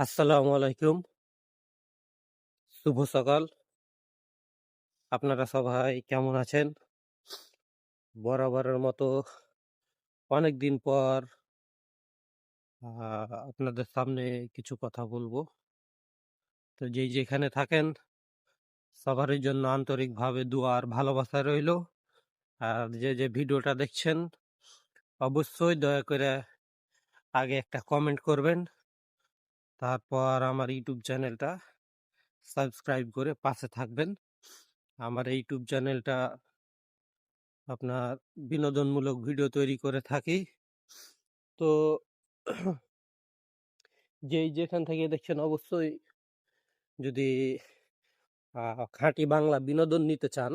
আসসালামু আলাইকুম। শুভ সকাল। আপনারা সবাই কেমন আছেন? বরাবরের মতো অনেক দিন পর আপনাদের সামনে কিছু কথা বলব। তো যেই যেখানে থাকেন, সবারই জন্য আন্তরিকভাবে দোয়া আর ভালোবাসা রইল। আর যে যে ভিডিওটা দেখছেন, অবশ্যই দয়া করে আগে একটা কমেন্ট করবেন। তারপর আমার ইউটিউব চ্যানেলটা সাবস্ক্রাইব করে পাশে থাকবেন। আমার এই ইউটিউব চ্যানেলটা আপনার বিনোদনমূলক ভিডিও তৈরি করে থাকি। তো যেই যেখান থেকে দেখছেন অবশ্যই যদি খাঁটি বাংলা বিনোদন নিতে চান,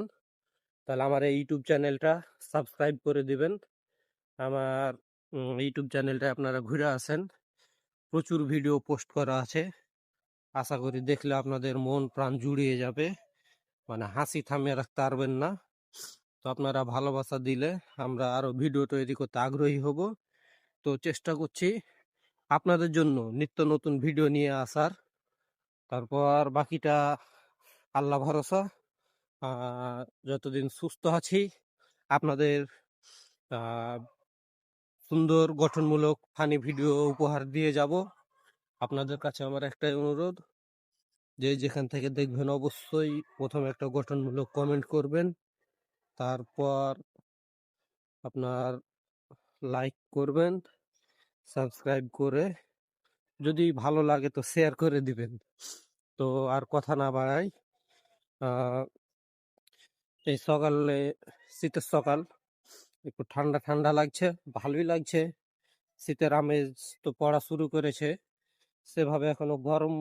তাহলে আমার এই ইউটিউব চ্যানেলটা সাবস্ক্রাইব করে দিবেন। আমার ইউটিউব চ্যানেলটা আপনারা ঘুরে আসেন। প্রচুর ভিডিও পোস্ট করা আছে। আশা করি দেখলে আপনাদের মন প্রাণ জুড়িয়ে যাবে। মানে হাসি থামিয়ে রাখতে পারবেন না। তো আপনারা ভালোবাসা দিলে আমরা আরও ভিডিও তৈরি করতে আগ্রহী হব। তো চেষ্টা করছি আপনাদের জন্য নিত্য নতুন ভিডিও নিয়ে আসার। তারপর বাকিটা আল্লাহ ভরসা। যতদিন সুস্থ আছি, আপনাদের সুন্দর, গঠনমূলক ফানি ভিডিও উপহার দিয়ে যাব। আপনাদের কাছে আমার একটাই অনুরোধ, যে যেখান থেকে দেখবেন অবশ্যই প্রথমে একটা গঠনমূলক কমেন্ট করবেন। তারপর আপনার লাইক করবেন সাবস্ক্রাইব করে, যদি ভালো লাগে তো শেয়ার করে দিবেন। তো আর কথা না বাড়াই এই সকালে, শীতের সকাল একটু ঠান্ডা ঠান্ডা লাগছে, ভালোই লাগছে। শীতের আমেজ তো পড়া শুরু করেছে। সেভাবে এখনও গরম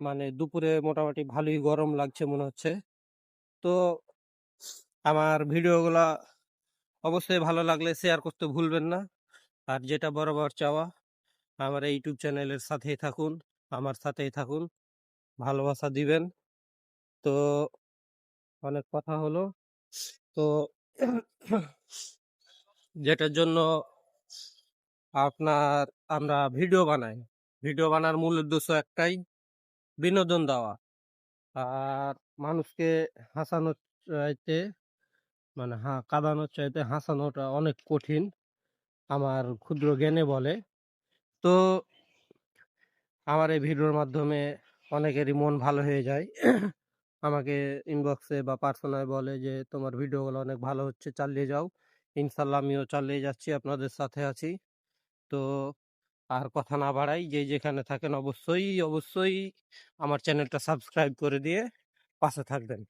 মানে দুপুরে মোটামুটি ভালোই গরম লাগছে মনে হচ্ছে। তো আমার ভিডিওগুলা অবশ্যই ভালো লাগলে শেয়ার করতে ভুলবেন না। আর যেটা বরাবর চাওয়া, আমার ইউটিউব চ্যানেলের সাথেই থাকুন, আমার সাথেই থাকুন। ভালোবাসা দিবেন। তো অনেক কথা হলো। তো যেটার জন্য আপনার, আমরা ভিডিও বানাই। ভিডিও বানার মূল উদ্দেশ্য একটাই, বিনোদন দেওয়া। আর মানুষকে হাসানোর চাইতে মানে হা, কাঁদানোর চাইতে হাসানোটা অনেক কঠিন, আমার ক্ষুদ্র জ্ঞানে বলে। তো, আমার এই ভিডিওর মাধ্যমে অনেকেরই মন ভালো হয়ে যায়। আমাকে ইনবক্সে বা পার্সোনায় বলে যে, তোমার ভিডিওগুলো অনেক ভালো হচ্ছে, চালিয়ে যাও। ইনশাল্লাহ আমিও চালিয়ে যাচ্ছি, আপনাদের সাথে আছি। তো আর কথা না বাড়াই, যে যেখানে থাকেন অবশ্যই অবশ্যই আমার চ্যানেলটা সাবস্ক্রাইব করে দিয়ে পাশে থাকবেন।